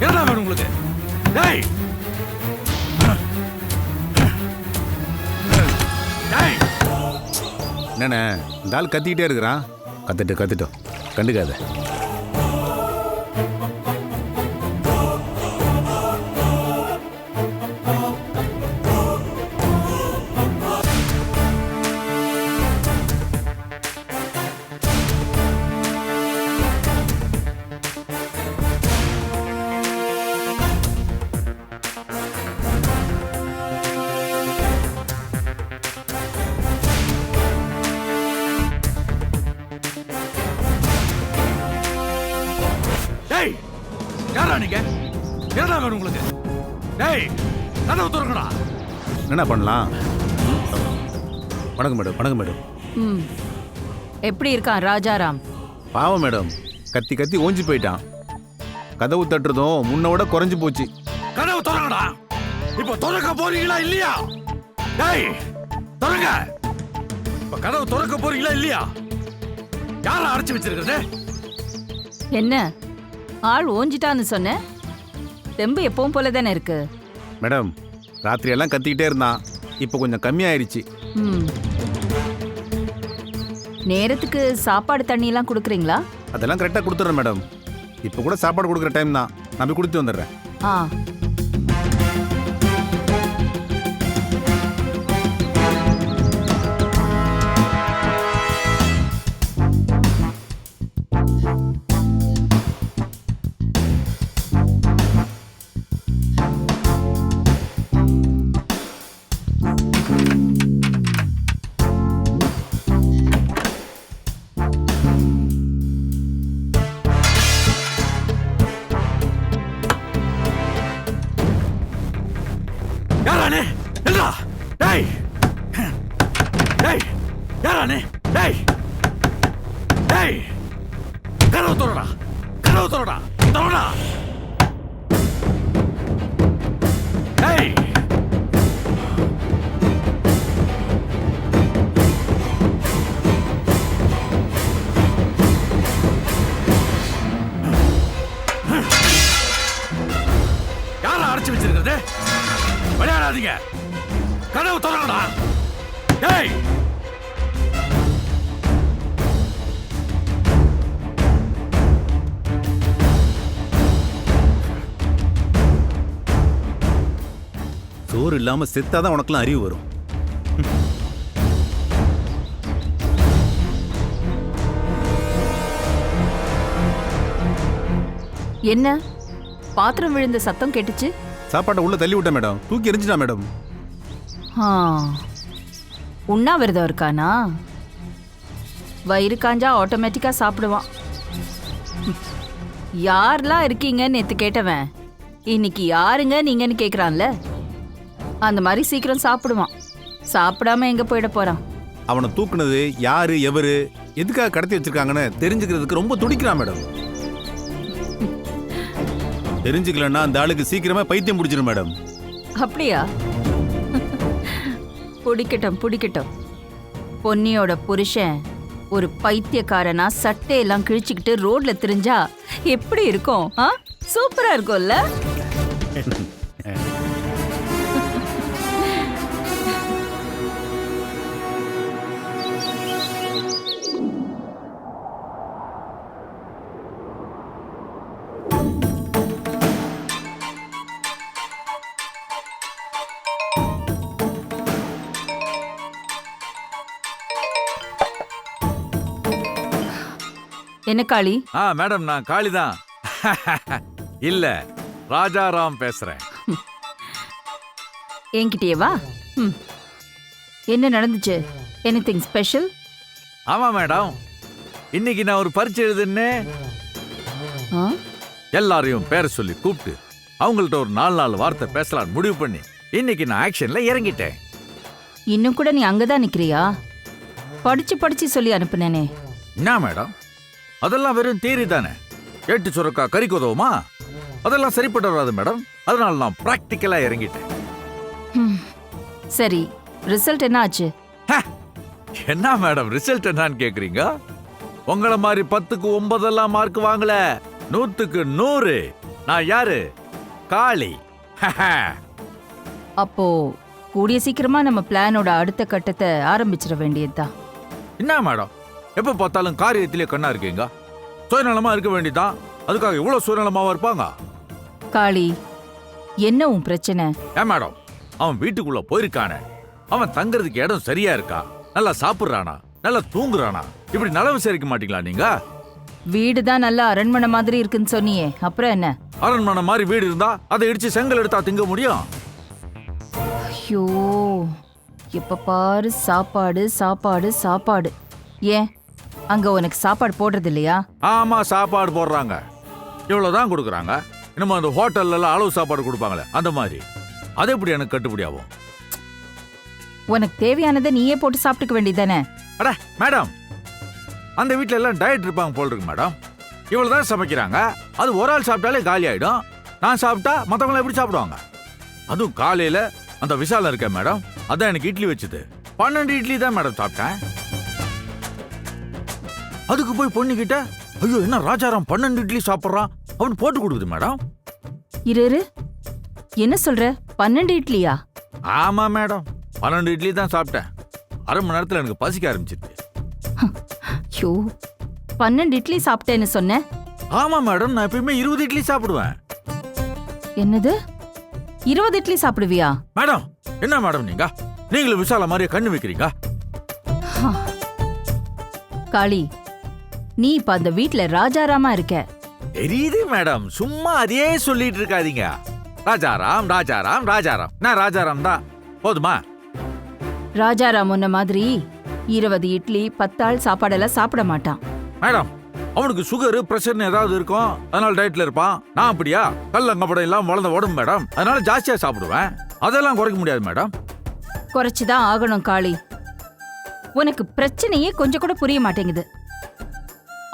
என்ன வேணும் உங்களுக்கு? டேய்! டேய்! என்னண்ணே இந்த ஆள் கத்திக்கிட்டே இருக்கிறான். கத்துட்டு கத்துட்டோம் கண்டுக்காத. டேய் யாரா நீங்க? என்னடா வேணும் உங்களுக்கு? டேய் கதவு திறங்கடா என்ன பண்ணலாம்? வணக்கம் மேடம் வணக்கம் மேடம். ம். எப்படி இருக்கான் ராஜாராம்? பாவம் மேடம் கத்தி கத்தி ஓஞ்சி போயிட்டான். கதவு தட்டுறதும் முன்ன விட குறைஞ்சு போச்சு. கதவு திறங்கடா இப்போ திறக்க போறீங்களா இல்லையா? டேய் திறங்க. இப்ப கதவு திறக்க போறீங்களா இல்லையா? யாரை அடைச்சு வச்சிருக்கிறது? என்ன? ஆள் ஓஞ்சிட்டான்னு சொன்ன? தெம்பு எப்பவும் போல தானே இருக்கு? மேடம் ராத்திரி எல்லாம் கத்திக்கிட்டே இருந்தான். இப்போ கொஞ்சம் கம்மியாயிருச்சு ம். நேரத்துக்கு சாப்பாடு தண்ணி எல்லாம் கொடுக்குறீங்களா? அதெல்லாம் கரெக்டாக கொடுத்துட்றேன் மேடம். இப்போ கூட சாப்பாடு கொடுக்குற டைம் தான். நான் போய் கொடுத்து வந்துடுறேன். ஆ. டேய் கதவு திறடா கதவு திறடா திறடா டேய் யாரை அடைச்சு வச்சிருக்கிறது விளையாடாதீங்க கதவு திறங்கடா டேய் சோறு இல்லாமல் செத்தாதான் உனக்குலாம் அறிவு வரும். என்ன? பாத்திரம் விழுந்த சத்தம் கேட்டுச்சு? சாப்பாட்டை உள்ள தள்ளி விட்டேன் மேடம். தூக்கி எரிஞ்சிட்டா மேடம். உண்ணாவிரதம் இருக்கானா? வயிறு காஞ்சா ஆட்டோமேட்டிக்கா சாப்பிடுவான். யாரெல்லாம் இருக்கீங்கன்னு நேத்து கேட்டவன். இன்னைக்கு யாருங்க நீங்கன்னு கேக்குறான்ல? அந்த மாதிரி சீக்கிரம் சாப்பிடுவான். சாப்பிடாம எங்க போயிட போறான்? அவனை தூக்குனது யாரு எவரு எதுக்காக கடத்தி வச்சிருக்காங்கன்னு தெரிஞ்சுக்கிறதுக்கு ரொம்ப துடிக்கிறான் மேடம். தெரிஞ்சுக்கலன்னா அந்த ஆளுக்கு சீக்கிரமா பைத்தியம் பிடிச்சிடும் மேடம். அப்படியா? பிடிக்கட்டும் பிடிக்கட்டும். பொன்னியோட புருஷன் ஒரு பைத்தியக்காரனா சட்டையெல்லாம் கிழிச்சுக்கிட்டு ரோட்ல திரிஞ்சா எப்படி இருக்கும் சூப்பரா இருக்கும்ல? என்ன காளி? ஆ மேடம் நான் காளிதான். இல்ல ராஜாராம் பேசுறேன். என்கிட்டயே வா. ம். என்ன நடந்துச்சு? எனிதிங் ஸ்பெஷல் ஆமா மேடம். இன்னைக்கு நான் ஒரு பரீட்சை எழுதுன்னு ஆ? எல்லாரையும் பேரை சொல்லி கூப்பிட்டு அவங்கள்ட்ட ஒரு நாலு நாலு வார்த்தை பேசலாம்னு முடிவு பண்ணி இன்னைக்கு நான் ஆக்ஷன்ல இறங்கிட்டேன். இன்னும் கூட நீ அங்கதான் நிக்கிறியா? படிச்சு படிச்சு சொல்லி அனுப்புனேனே. என்ன மேடம்? அதெல்லாம் வெறும் தியரி தானே? எட்டு சுரக்கா கறிக்கு உதவுமா அதெல்லாம் சரிப்பட்டு வராது மேடம் அதனால நான் பிராக்டிக்கலா இறங்கிட்டேன். சரி ரிசல்ட் என்ன ஆச்சு! என்ன மேடம் ரிசல்ட் என்னன்னு கேக்குறீங்க? உங்கள மாதிரி பத்துக்கு ஒன்பதெல்லாம் மார்க் வாங்கல. நூத்துக்கு நூறு. நான் யாரு? காளி. அப்போ கூடிய சீக்கிரமா நம்ம பிளானோட அடுத்த கட்டத்தை ஆரம்பிச்சிட வேண்டியதுதான். என்ன மேடம் எப்ப பார்த்தாலும் காரியத்திலே கண்ணா இருக்கீங்க? சுயநலமா இருக்க வேண்டியதான் அதுக்காக இவ்வளவு சுயநலமாவா இருப்பாங்க? காளி என்ன உன் பிரச்சனை? ஏன் மேடம் அவன் வீட்டுக்குள்ள போயிருக்கானே. அவன் தங்குறதுக்கு இடம் சரியா இருக்கா? நல்லா சாப்பிடுறானா? நல்லா தூங்குறானா? இப்படி நலம் விசாரிக்க மாட்டீங்களா நீங்க? வீடு தான் நல்லா அரண்மனை மாதிரி இருக்குன்னு சொன்னியே. அப்புறம் என்ன? அரண்மனை மாதிரி வீடு இருந்தா அதை இடிச்சு செங்கல் எடுத்தா திங்க முடியும்? ஐயோ எப்ப பாரு சாப்பாடு சாப்பாடு சாப்பாடு. ஏன்? அங்க உனக்கு சாப்பாடு போடுறது இல்லையா? ஆமா சாப்பாடு போடுறாங்க. இவ்வளவுதான் கொடுக்குறாங்க. நம்ம அந்த ஹோட்டல்ல எல்லாம் அளவு சாப்பாடு கொடுப்பாங்களே அந்த மாதிரி. அது எப்படி எனக்கு கட்டுப்படி ஆகும் உனக்கு தேவையானதை நீயே போட்டு சாப்பிட்டுக்க வேண்டியதானே அட மேடம். அந்த வீட்ல எல்லாம் டயட் இருப்பாங்க போல் இருக்கு மேடம். இவ்வளவுதான் சமைக்கிறாங்க. அது ஒரு ஆள் சாப்பிட்டாலே காலி ஆயிடும். நான் சாப்பிட்டா மத்தவங்க எப்படி சாப்பிடுவாங்க? அதுவும் காலையில அந்த விசாலம் இருக்க மேடம். அதான் எனக்கு இட்லி வச்சது. பன்னெண்டு இட்லி தான் மேடம் சாப்பிட்டேன். அதுக்கு போய் பொண்ணுகிட்ட ஐயோ என்ன ராஜாராம் பன்னெண்டு இட்லி சாப்பிட்றான் அப்படின்னு போட்டு கொடுக்குது மேடம். இரு இரு. என்ன சொல்ற? பன்னெண்டு இட்லியா? ஆமா மேடம். பன்னெண்டு இட்லி தான் சாப்பிட்டேன். அரை மணி நேரத்துல எனக்கு பசிக்க ஆரம்பிச்சிருச்சு. ஐயோ பன்னெண்டு இட்லி சாப்பிட்டேன்னு சொன்ன? ஆமா மேடம். நான் எப்பயுமே இருபது இட்லி சாப்பிடுவேன். என்னது? இருபது இட்லி சாப்பிடுவியா? மேடம் என்ன மேடம் நீங்க? நீங்களும் விசால மாதிரியே கண்ணு வைக்கிறீங்க? காளி நீ இப்ப அந்த வீட்ல ராஜாராமா இருக்க. தெரியுது மேடம் சும்மா அதையே சொல்லிட்டு இருக்காதீங்க. ராஜாராம் ராஜாராம் ராஜாராம். நான் ராஜாராம் தான். போதுமா? ராஜாராம் உன்ன மாதிரி இருபது இட்லி பத்தாள் சாப்பாடெல்லாம் சாப்பிட மாட்டான். மேடம் அவனுக்கு சுகர் பிரஷர்னு ஏதாவது இருக்கும்? அதனால டயட்ல இருப்பான். நான் அப்படியா? கல்லங்கப்படம் எல்லாம் வளர்ந்த உடம்பு மேடம் அதனால ஜாஸ்தியா சாப்பிடுவேன். அதெல்லாம் குறைக்க முடியாது மேடம் குறைச்சுதான் ஆகணும் காளி. உனக்கு பிரச்சனையே கொஞ்சம் கூட புரிய மாட்டேங்குது.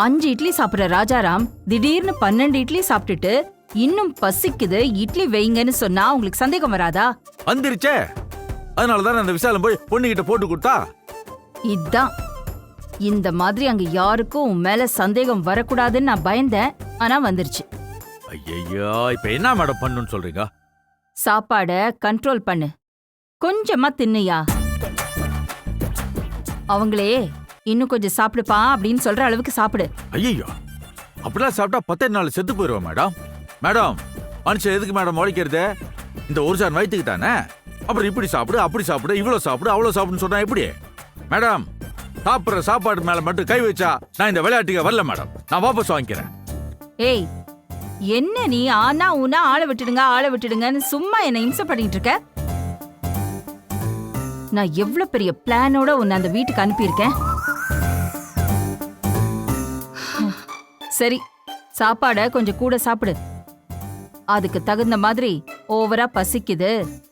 அஞ்சு இட்லி சாப்பிடுற ராஜாராம் திடீர்னு பன்னெண்டு இட்லி சாப்பிட்டுட்டு இன்னும் பசிக்குது இட்லி வைங்கன்னு சொன்னா உங்களுக்கு சந்தேகம் வராதா? வந்துருச்சே. அதனால தான் அந்த விசாலம் போய் பொண்ணுகிட்ட போட்டு கொடுத்தா? இதான். இந்த மாதிரி அங்க யாருக்கும் உன் மேல சந்தேகம் வரக்கூடாதுன்னு நான் பயந்தேன். ஆனா வந்துருச்சு. ஐயோ இப்ப என்ன மேடம் பண்ணுன்னு சொல்றீங்க? சாப்பாட கண்ட்ரோல் பண்ணு. கொஞ்சமா தின்னுயா. அவங்களே இன்னும் கொஞ்சம் சாப்பிடுப்பா அப்படின்னு சொல்ற அளவுக்கு சாப்பிடு. ஐயோ அப்படிலாம் சாப்பிட்டா பத்தே நாள் செத்து போயிடுவோம் மேடம். மேடம் மனுஷன் எதுக்கு மேடம் உழைக்கிறது? இந்த ஒரு சார் வயிற்றுக்கு தானே? அப்புறம் இப்படி சாப்பிடு அப்படி சாப்பிடு இவ்வளோ சாப்பிடு அவ்வளோ சாப்பிடுன்னு சொன்னா எப்படி? மேடம் சாப்பிட்ற சாப்பாடு மேல மட்டும் கை வச்சா நான் இந்த விளையாட்டுக்கு வரல மேடம். நான் வாபஸ் வாங்கிக்கிறேன். ஏய் என்ன நீ ஆனா ஊனா ஆளை விட்டுடுங்க ஆளை விட்டுடுங்கன்னு சும்மா என்ன இம்சை பண்ணிட்டு இருக்க? நான் எவ்வளவு பெரிய பிளானோட உன்னை அந்த வீட்டுக்கு அனுப்பியிருக்கேன்? சரி சாப்பாட கொஞ்சம் கூட சாப்பிடு. அதுக்கு தகுந்த மாதிரி ஓவரா பசிக்குது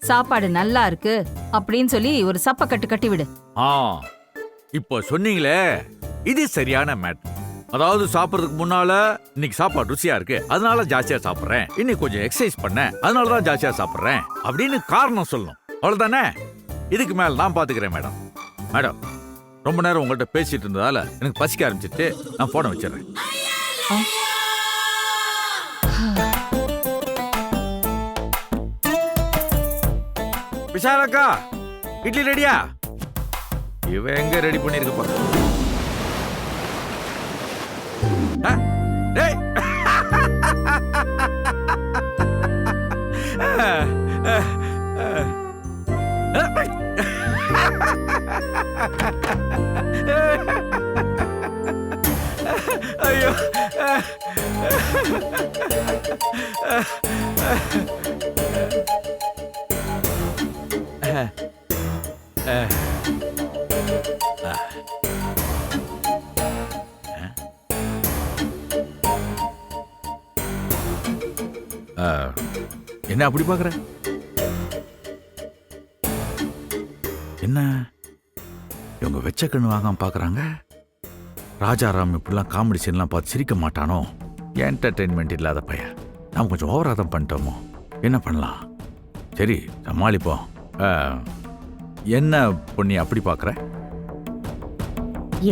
சாப்பாடு நல்லா இருக்கு அப்படின்னு சொல்லி ஒரு சப்ப கட்டு கட்டி விடு. ஆ இப்போ சொன்னீங்களே இது சரியான மேட் அதாவது சாப்பிட்றதுக்கு முன்னால இன்னைக்கு சாப்பாடு ருசியா இருக்கு அதனால ஜாஸ்தியா சாப்பிட்றேன். இன்னைக்கு கொஞ்சம் எக்ஸசைஸ் பண்ணேன் அதனால தான் ஜாஸ்தியா சாப்பிட்றேன் அப்படின்னு காரணம் சொல்லணும். அவ்வளவுதானே? இதுக்கு மேல நான் பாத்துக்கிறேன் மேடம். மேடம் ரொம்ப நேரம் உங்கள்கிட்ட பேசிட்டு இருந்ததால எனக்கு பசிக்க ஆரம்பிச்சிட்டு நான் போனை வச்சிடுறேன். விசாலக்கா இட்லி ரெடியா? இவ எங்க ரெடி பண்ணிருக்க போறேன் ha ha ha ஐயோ. ஆ, என்ன அப்படி பாக்குற என்ன? இவங்க வெச்ச கண்ணு வாங்காம பாக்குறாங்க ராஜாராம் இப்படிலாம் காமெடி சீன்லாம் பார்த்து சிரிக்க மாட்டானோ? என்டர்டெயின்மெண்ட் இல்லாத பையன். நாம் கொஞ்சம் ஓவரா தான் பண்ணிட்டோமோ? என்ன பண்ணலாம்? சரி சமாளிப்போம் என்ன பொண்ணி அப்படி பார்க்குற?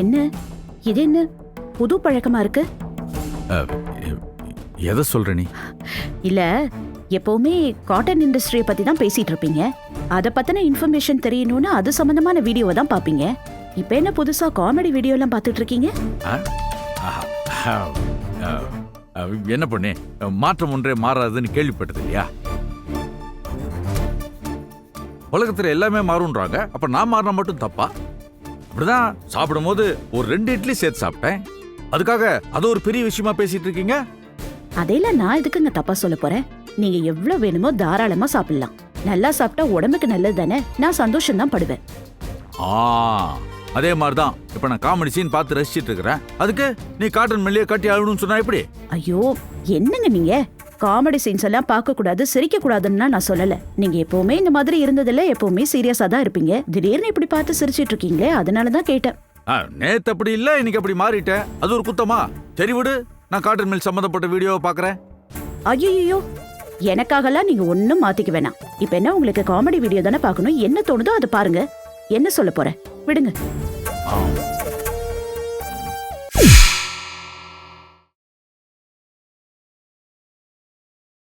என்ன? இது என்ன? புது பழக்கமா இருக்கு? எதை சொல்ற நீ? இல்ல எப்பவுமே காட்டன் இண்டஸ்ட்ரியை பத்தி தான் பேசிட்டு இருப்பீங்க. அத பத்தின இன்ஃபர்மேஷன் தெரியணும்னு அது சம்பந்தமான வீடியோவை தான் பாப்பீங்க இப்ப என்ன புதுசா காமெடி வீடியோ எல்லாம் பார்த்துட்டு இருக்கீங்க என்ன பண்ணு? மாற்றம் ஒன்றே மாறாதுன்னு கேள்விப்பட்டது இல்லையா உலகத்துல எல்லாமே மாறுன்றாங்க அப்ப நான் மாறினா மட்டும் தப்பா? அப்படிதான் சாப்பிடும்போது ஒரு ரெண்டு இட்லி சேர்த்து சாப்பிட்டேன். அதுக்காக அது ஒரு பெரிய விஷயமா பேசிட்டு இருக்கீங்க? அதையெல்லாம் நான் எதுக்குங்க தப்பா சொல்ல போறேன்? நீங்க எவ்வளவு வேணுமோ தாராளமா சாப்பிடலாம். நல்லா சாப்பிட்டா உடம்புக்கு நல்லது தானே நான் சந்தோஷம் தான் படுவேன். ஆ. அதே மாதிரி தான் இப்ப நான் காமெடி சீன் பார்த்து ரசிச்சிட்டு இருக்கிறேன். அதுக்கு நீ காட்டன் மெல்லிய கட்டி ஆகணும்னு சொன்னா எப்படி? ஐயோ என்னங்க நீங்க? காமெடி சீன்ஸ் எல்லாம் பார்க்க கூடாது சிரிக்க கூடாதுன்னு நான் சொல்லல. நீங்க எப்பவுமே இந்த மாதிரி இருந்ததுல எப்பவுமே சீரியஸா தான் இருப்பீங்க. திடீர்னு இப்படி பார்த்து சிரிச்சிட்டு இருக்கீங்களே அதனால தான் கேட்டேன். நேத்து அப்படி இல்ல இன்னைக்கு அப்படி மாறிட்டேன். அது ஒரு குத்தமா? சரி விடு நான் காட்டன் மில் சம்பந்தப்பட்ட வீடியோவை பாக்குறேன் ஐயோ எனக்காகலாம் நீங்க ஒண்ணும் மாத்திக்க வேணாம். இப்ப என்ன உங்களுக்கு காமெடி வீடியோ தானே பார்க்கணும்? என்ன தோணுதோ அதை பாருங்க. என்ன சொல்ல போற விடுங்க.